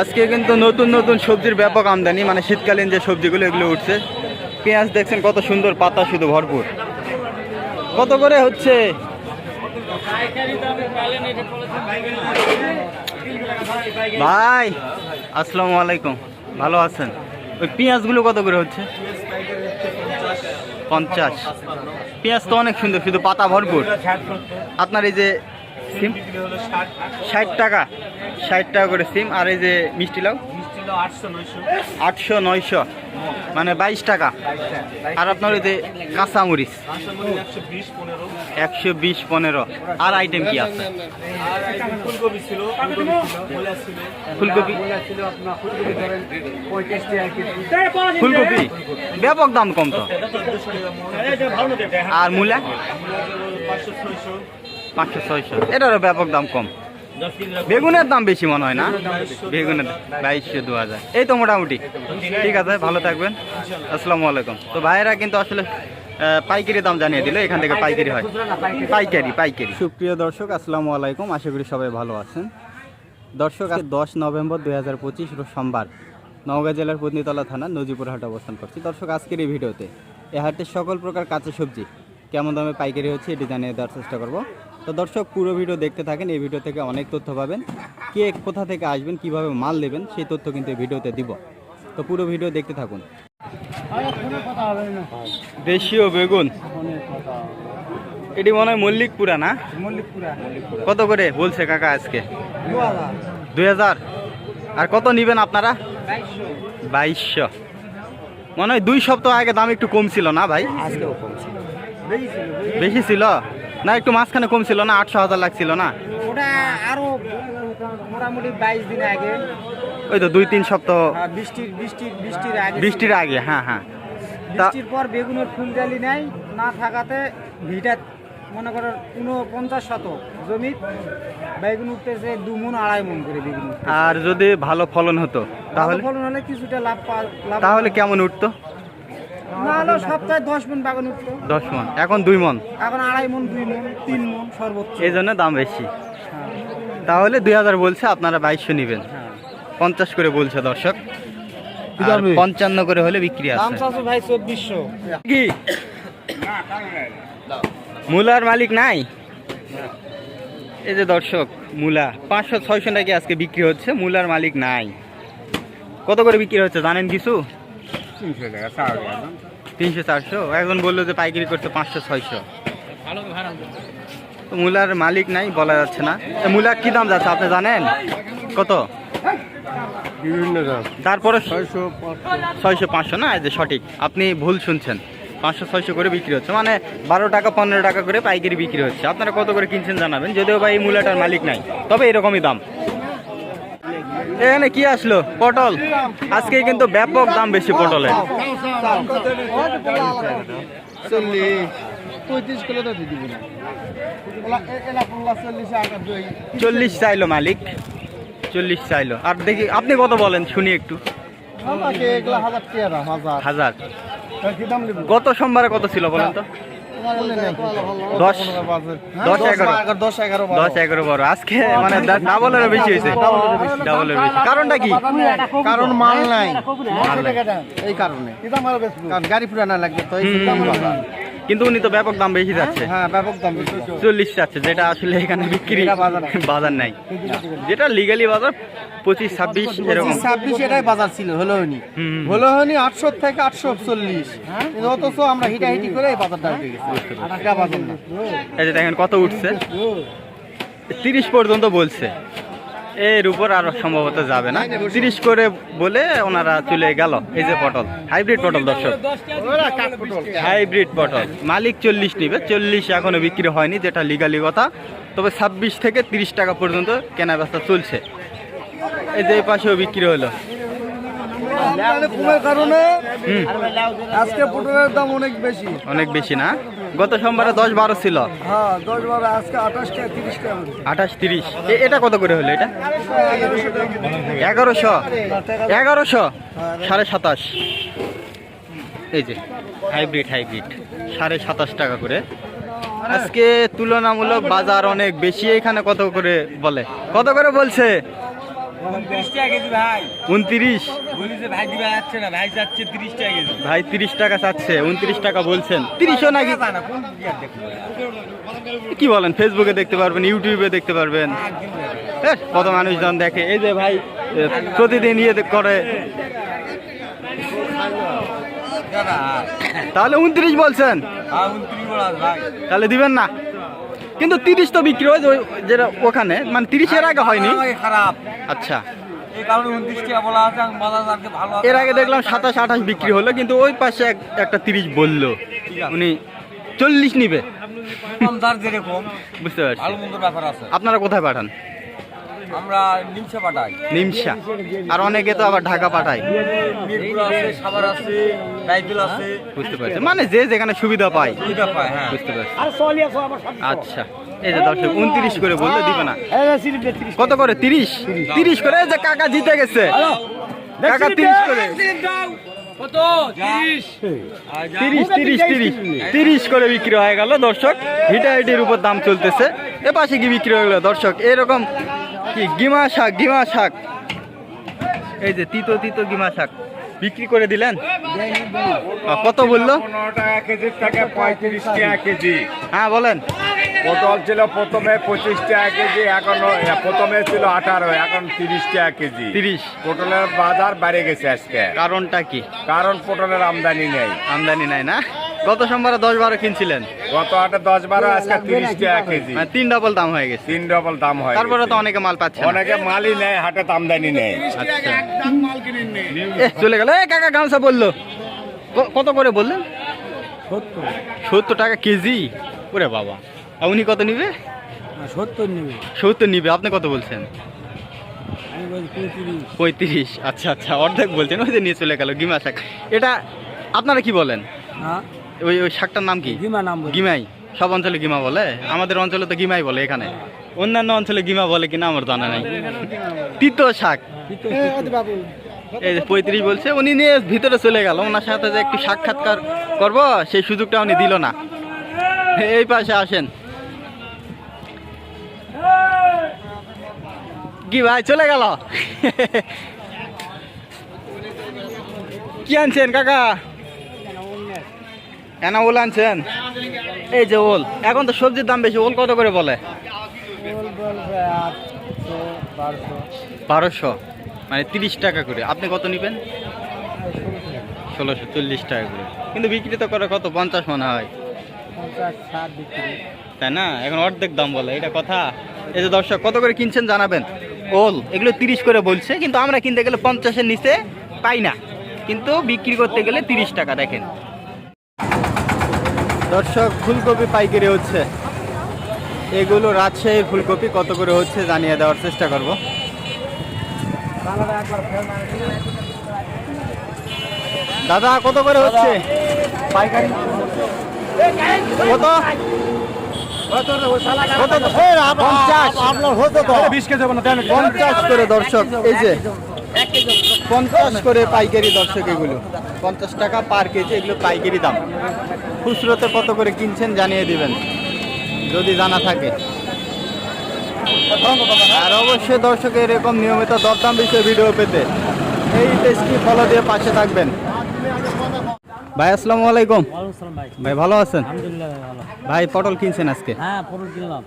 আজকে কিন্তু নতুন নতুন সবজির ব্যাপক আমদানি মানে শীতকালীন যে সবজিগুলো, এগুলো উঠছে। পেঁয়াজ দেখছেন কত সুন্দর, পাতা শুধু ভরপুর। কত করে হচ্ছে? ভাই, আসসালামু আলাইকুম। ভালো আছেন? ওই পেঁয়াজগুলো কত করে হচ্ছে? পঞ্চাশ। পেঁয়াজ তো অনেক সুন্দর, শুধু পাতা ভরপুর। আপনার এই যে সিম? ষাট টাকা। ষাট টাকা করে সিম। আর এই যে মিষ্টি লাউ? আটশো নয়শো। মানে বাইশ টাকা। আর আপনার ওই যে কাঁচামরিচ? একশো বিশ পনেরো। আর আইটেম কি আছে? ফুলকপি। ফুলকপি। ব্যাপক দাম কম তো। আর মূলা? পাঁচশো, ছয়শো। এটারও ব্যাপক দাম কম। বেগুনের দাম বেশি মনে হয় না? বেগুনের বাইশশো দু হাজার এই তো মোটামুটি। ঠিক আছে, ভালো থাকবেন। আসসালামু আলাইকুম। তো ভাইয়েরা কিন্তু আসলে পাইকারি দাম জানিয়ে দিল। এখান থেকে পাইকারি হয়। পাইকারি পাইকারি। সুপ্রিয় দর্শক, আসসালামু আলাইকুম। আশা করি সবাই ভালো আছেন। দর্শক, আজ দশ নভেম্বর দুই হাজার পঁচিশ সোমবার, নওগাঁ জেলার পত্নীতলা থানা নজিপুর হাটে অবস্থান করছি। দর্শক, আজকের এই ভিডিওতে এ হাটের সকল প্রকার কাঁচা সবজি কেমন দামে পাইকারি হচ্ছে এটি জানিয়ে দেওয়ার চেষ্টা করব। তো দর্শক পুরো ভিডিও দেখতে থাকেন এই ভিডিও থেকে অনেক তথ্য পাবেন। কে কোথা থেকে আসবেন কীভাবে মাল নেবেন সেই তথ্য কিন্তু এই ভিডিওতে দিব। তো পুরো ভিডিও দেখতে থাকুন। দেশীয় বেগুন। এটি মনে হয় মল্লিকপুরা না? মল্লিকপুরা। কত করে বলছে কাকা আজকে? দুই হাজার? আর কত নিবেন আপনারা? বাইশশো। মনে হয় দুই সপ্তাহ আগে দাম একটু কম ছিল না ভাই? বেশি ছিল? না একটু মাঝখানে কম ছিল না আটশো হাজার লাগছিল না? ওটা আরও মোটামুটি বাইশ দিন আগে। ওই তো দুই তিন সপ্তাহ আহ, বৃষ্টির বৃষ্টির বৃষ্টির আগে। বৃষ্টির আগে হ্যাঁ হ্যাঁ। বৃষ্টির পর বেগুনের ফুলজালি নাই না থাকাতে ভিটা মনে করো উনপঞ্চাশ শতক জমি বেগুন উঠতেছে দু মন আড়াই মন করে বেগুন আর যদি ভালো ফলন হতো তাহলে? ফলন হলে কিছুটা লাভ লাভ তাহলে কেমন উঠতো? না হলেও সপ্তাহে দশ মন বাগান উঠতো দশ মন এখন দুই মন এখন আড়াই মন দুই মন তিন মন সর্বোচ্চ। এই জন্য দাম বেশি। হ্যাঁ, তাহলে দুই হাজার বলছে আপনারা বাইশশো নেবেন। হ্যাঁ। পঞ্চাশ করে বলছে দর্শক? পঞ্চান্ন করে হলে বিক্রি দাম আছে ভাই চব্বিশশো। কি? মূলার মালিক নাই? এই যে দর্শক মূলা। পাঁচশো ছয়শো নাকি আজকে বিক্রি হচ্ছে মূলার মালিক নাই। কত করে বিক্রি হচ্ছে জানেন কিছু? তিনশো চারশো? একজন বলল যে পাইকারি করতে পাঁচশো ছয়শো। তো মূলার মালিক নাই বলা যাচ্ছে না। মূলার কি দাম যাচ্ছে আপনি জানেন? কত? বিভিন্ন দাম। তারপরে ছয়শো ছয়শো পাঁচশো না? যে সঠিক। আপনি ভুল শুনছেন। পাঁচশো ছয়শো করে বিক্রি হচ্ছে। মানে বারো টাকা পনেরো টাকা করে পাইকারি বিক্রি হচ্ছে। আপনারা কত করে কিনছেন জানাবেন? যদিও বা এই মূলাটার মালিক নাই। তবে এরকমই দাম। এখানে কি আসলো? পটল। আজকে কিন্তু ব্যাপক দাম বেশি পটলের চল্লিশ চাইলো মালিক। চল্লিশ চাইলো। আর দেখি আপনি কত বলেন? শুনি একটু। হাজার গত সোমবারে কত ছিল বলেন তো? দশ দশ এগারো। দশ এগারো দশ এগারো বারো। আজকে মানে ডাবলেরও বেশি হয়েছে। ডাবলের বেশি। কারণটা কি? কারণ মাল নাই। মাল এই কারণে। কারণ গাড়ি পুরানা লাগবে তো কিন্তু উনি তো ব্যাপক দাম বেশি যাচ্ছে। হ্যাঁ ব্যাপক দাম চল্লিশ যাচ্ছে যেটা আসলে এখানে বিক্রি বাজার। নাই। যেটা লিগালি বাজার পঁচিশ ছাব্বিশ এরকম। ছাব্বিশ এটাই বাজার ছিল হলো হুম। হলো হনি আটশো থেকে আটশো চল্লিশ। অথচ আমরা হিটাহিটি করে এই বাজারটা উঠে গেছি। বাজার না এই যে দেখেন কত উঠছে। তিরিশ পর্যন্ত বলছে। এর উপর আর সম্ভবত যাবে না। তিরিশ করে বলে ওনারা চলে গেল। এই যে পটল, হাইব্রিড পটল, দর্শক। হাইব্রিড পটল, মালিক চল্লিশ নিবে। চল্লিশ এখনও বিক্রি হয়নি, যেটা লিগালি কথা। তবে ছাব্বিশ থেকে তিরিশ টাকা পর্যন্ত কেনা বেচা চলছে। এই যে পাশেও বিক্রি হলো। কমের কারণে হুম আজকে পটলের দাম অনেক বেশি। অনেক বেশি না? গত সোমবারে দশ বারো ছিল। হ্যাঁ দশ বারো আজকে আঠাশ টাকা তিরিশ টাকা আঠাশ তিরিশ। এটা কত করে হলো এটা? এগারোশো। এগারোশো? সাড়ে সাতাশ। এই যে হাইব্রিড হাইব্রিড। সাড়ে সাতাশ টাকা করে। আজকে তুলনামূলক বাজার অনেক বেশি। এখানে কত করে বলে? কত করে বলছে? উনত্রিশ টাকা ভাই। তিরিশ টাকা চাচ্ছে উনত্রিশ টাকা বলছেন। তিরিশও নাকি? কি বলেন ফেসবুকে দেখতে পারবেন ইউটিউবে দেখতে পারবেন। কত মানুষজন দেখে। এই যে ভাই প্রতিদিন ইয়ে করে। তাহলে উনত্রিশ বলছেন? হ্যাঁ তাহলে দিবেন না? কিন্তু তিরিশ তো বিক্রি হয় যেটা ওখানে। মানে তিরিশের আগে হয়নি। খারাপ। আচ্ছা। এর আগে দেখলাম সাতাশ আঠাশ বিক্রি হলো কিন্তু ওই পাশে একটা তিরিশ বলল। উনি চল্লিশ নিবে। বুঝতে পারছি। আপনারা কোথায় পাঠান? আমরা নিমসে পাঠাই। নিমসা আর অনেকে তো আবার ঢাকা পাঠায়। আছে রাইফেল আছে বুঝতে পারছি। মানে যে যেখানে সুবিধা পায়। সুবিধা পায় হ্যাঁ। বুঝতে পারছি। আচ্ছা। এই যে দর্শক উনত্রিশ করে বললে দিবে না। কত করে। তিরিশ? তিরিশ করে? এই যে কাকা জিতে গেছে। কাকা তিরিশ করে। তিরিশ। তিরিশ তিরিশ তিরিশ করে বিক্রি হয়ে গেল দর্শক। হিটাহিটির উপর দাম চলতেছে। এ পাশে কি বিক্রি হয়ে গেল দর্শক? এরকম কি গিমা শাক গিমা শাক। এই যে তিতো তিতো গিমা শাক। বিক্রি করে দিলেন? কত বলল? পনেরো টাকা পঁয়ত্রিশ টাকা কেজি হ্যাঁ বলেন। পটল ছিল প্রথমে পঁচিশ টাকা কেজি এখন প্রথমে ছিল আঠারো এখন তিরিশ টাকা কেজি। তিরিশ। পটলের বাজার বেড়ে গেছে আজকে। কারণটা কি? কারণ পটলের আমদানি নেই। আমদানি নাই না? গত সোমবারে দশ বারো কিনছিলেন। গত হাটে দশ বারো আজকে তিরিশ টাকা কেজি। মানে তিন ডবল দাম হয়ে গেছে। তিন ডবল দাম হয় তারপরে তো অনেকে মাল পাচ্ছে অনেকে মালই নেয় হাটে আমদানি নেই আচ্ছা। এ, চলে গেল। এ কাকা গামছা বলল। কত করে বললেন? সত্তর। টাকা কেজি? ওরে বাবা। উনি কত নিবে? সত্তর নেবে। সত্তর নিবে। আপনি কত বলছেন? পঁয়ত্রিশ। পঁয়ত্রিশ। আচ্ছা আচ্ছা। অর্ধেক বলছেন। ওই যে নিয়ে চলে গেল গিমা শাক এটা আপনারা কি বলেন? হ্যাঁ ওই ওই শাকটার নাম কি? গিমা নাম গিমাই। সব অঞ্চলে গিমা বলে? আমাদের অঞ্চলে তো গিমাই বলে এখানে। অন্যান্য অঞ্চলে গিমা বলে কিনা আমার জানা নাই। তিতো শাক। এই যে পঁয়ত্রিশ বলছে উনি নিয়ে ভিতরে চলে গেল। ওনার সাথে যে একটু সাক্ষাৎকার করব সেই সুযোগটা উনি দিল না। এই পাশে আসেন। কি ভাই চলে গেল? কি আনছেন কাকা? এনা ওল আনছেন? এই যে ওল। এখন তো সবজির দাম বেশি ওল কত করে বলে? বারোশো। মানে তিরিশ টাকা করে। আপনি কত নেবেন? ষোলোশো চল্লিশ টাকা করে। কিন্তু বিক্রি তো করে কত? পঞ্চাশ মনে হয়। তাই না? এখন অর্ধেক দাম বলে এটা কথা। এই যে দর্শক কত করে কিনছেন জানাবেন? ওল এগুলো তিরিশ করে বলছে কিন্তু আমরা কিনতে গেলে পঞ্চাশের নিচে পাই না। কিন্তু বিক্রি করতে গেলে তিরিশ টাকা দেখেন। দর্শক ফুলকপি পাইকারি হচ্ছে। এগুলো রাজশাহী ফুলকপি কত করে হচ্ছে জানিয়ে দেওয়ার চেষ্টা করব। দাদা কত করে হচ্ছে? পাইকারি কত? পঞ্চাশ। করে দর্শক এই যে। পঞ্চাশ করে পাইকারি দর্শক এগুলো। পঞ্চাশ টাকা পার কেজি এগুলো পাইকারি দাম। খুচরোতে কত করে কিনছেন জানিয়ে দিবেন, যদি জানা থাকে। আর অবশ্যই দর্শক এরকম নিয়মিত দরদাম বিষয়ে ভিডিও পেতে। এই পেজটি ফলো দিয়ে পাশে থাকবেন। ভাই আসসালামু আলাইকুম। ভাই। ভাই ভালো আছেন? ভাই পটল কিনছেন আজকে? হ্যাঁ পটল কিনলাম।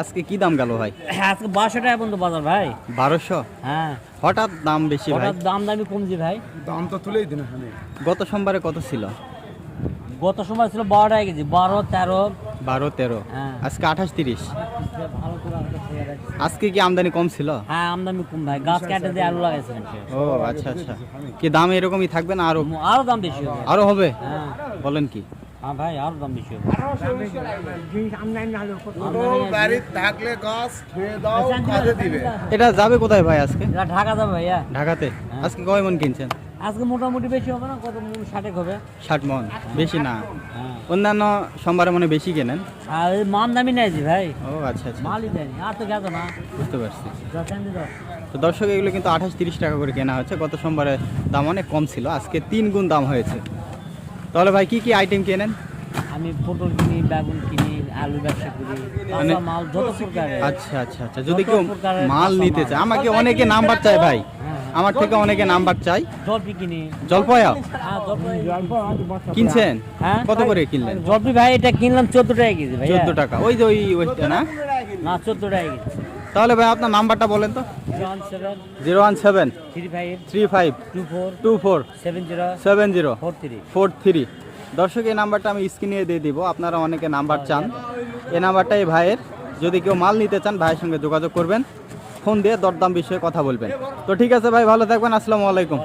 আজকে কি দাম গেল ভাই? আজকে বারোশো টাকা পর্যন্ত বাজার ভাই। বারোশো? হ্যাঁ। হঠাৎ দাম বেশি ভাই? হঠাৎ দাম দামি কমছে ভাই। দাম তো তুলেই দিন গত সোমবারে কত ছিল? গত সময় ছিল বারো টাকা কেজি বারো তেরো। বারো তেরো। হ্যাঁ। আজকে আঠাশ তিরিশ। আজকে কি আমদানি কম ছিল? হ্যাঁ আমদানি কম ভাই। গাছ কাটে দিয়ে আলু লাগাইছিলেন। ও আচ্ছা আচ্ছা। কি দাম এরকমই থাকবে না আরও? আরও দাম বেশি হবে। আরও হবে? হ্যাঁ। বলেন কি। হ্যাঁ ভাই আরও দাম বেশি হবে। থাকলে গাছ খেয়ে দাও কাজে দিবে। এটা যাবে কোথায় ভাই আজকে? এটা ঢাকা যাবে ভাইয়া। ঢাকাতে? আজকে কয় মন কিনছেন? আজকে মোটামুটি বেশি হবে না? কত মন ষাটেক হবে? ষাট মন বেশি না। অন্যান্য সোমবারে মনে বেশি কেনেন? আর মান দামি নেই জি ভাই। ও আচ্ছা আচ্ছা। মালই দেয়নি আর তো গেছে না। বুঝতে পারছি। যা তো দর্শক এগুলো কিন্তু আঠাশ তিরিশ টাকা করে কেনা হচ্ছে। গত সোমবারে দাম অনেক কম ছিল আজকে তিন গুণ দাম হয়েছে। তাহলে ভাই কি কি আইটেম কেনেন? আমি পটল কিনি বেগুন কিনি আলু ব্যবসা করি মানে- মাল যত আচ্ছা আচ্ছা আচ্ছা। যদি কেউ মাল নিতে চায় আমাকে অনেকে নাম্বার চায় ভাই। আমার থেকে অনেকে নাম্বার চাই। জলপি কিনি জলপয়া হ্যাঁ কিনছেন? হ্যাঁ। কত করে কিনলেন? জলপি ভাই এটা কিনলাম চোদ্দ টাকা কেজি ভাই চোদ্দ টাকা। ওই যে ওই ওইটা না? না চোদ্দ টাকা কেজি। তাহলে ভাই আপনার নাম্বারটা বলেন তো। Zero one seven. Three five. Two four. Seven zero. Four three. Four three. দর্শক এই নাম্বারটা আমি স্ক্রিনে দিয়ে দিব। আপনারা অনেকে নাম্বার চান। এই নাম্বারটাই ভাইয়ের। যদি কেউ মাল নিতে চান ভাইয়ের সঙ্গে যোগাযোগ করবেন। ফোন দিয়ে দরদাম বিষয়ে কথা বলবেন। তো ঠিক আছে ভাই ভালো থাকবেন আসসালামু আলাইকুম।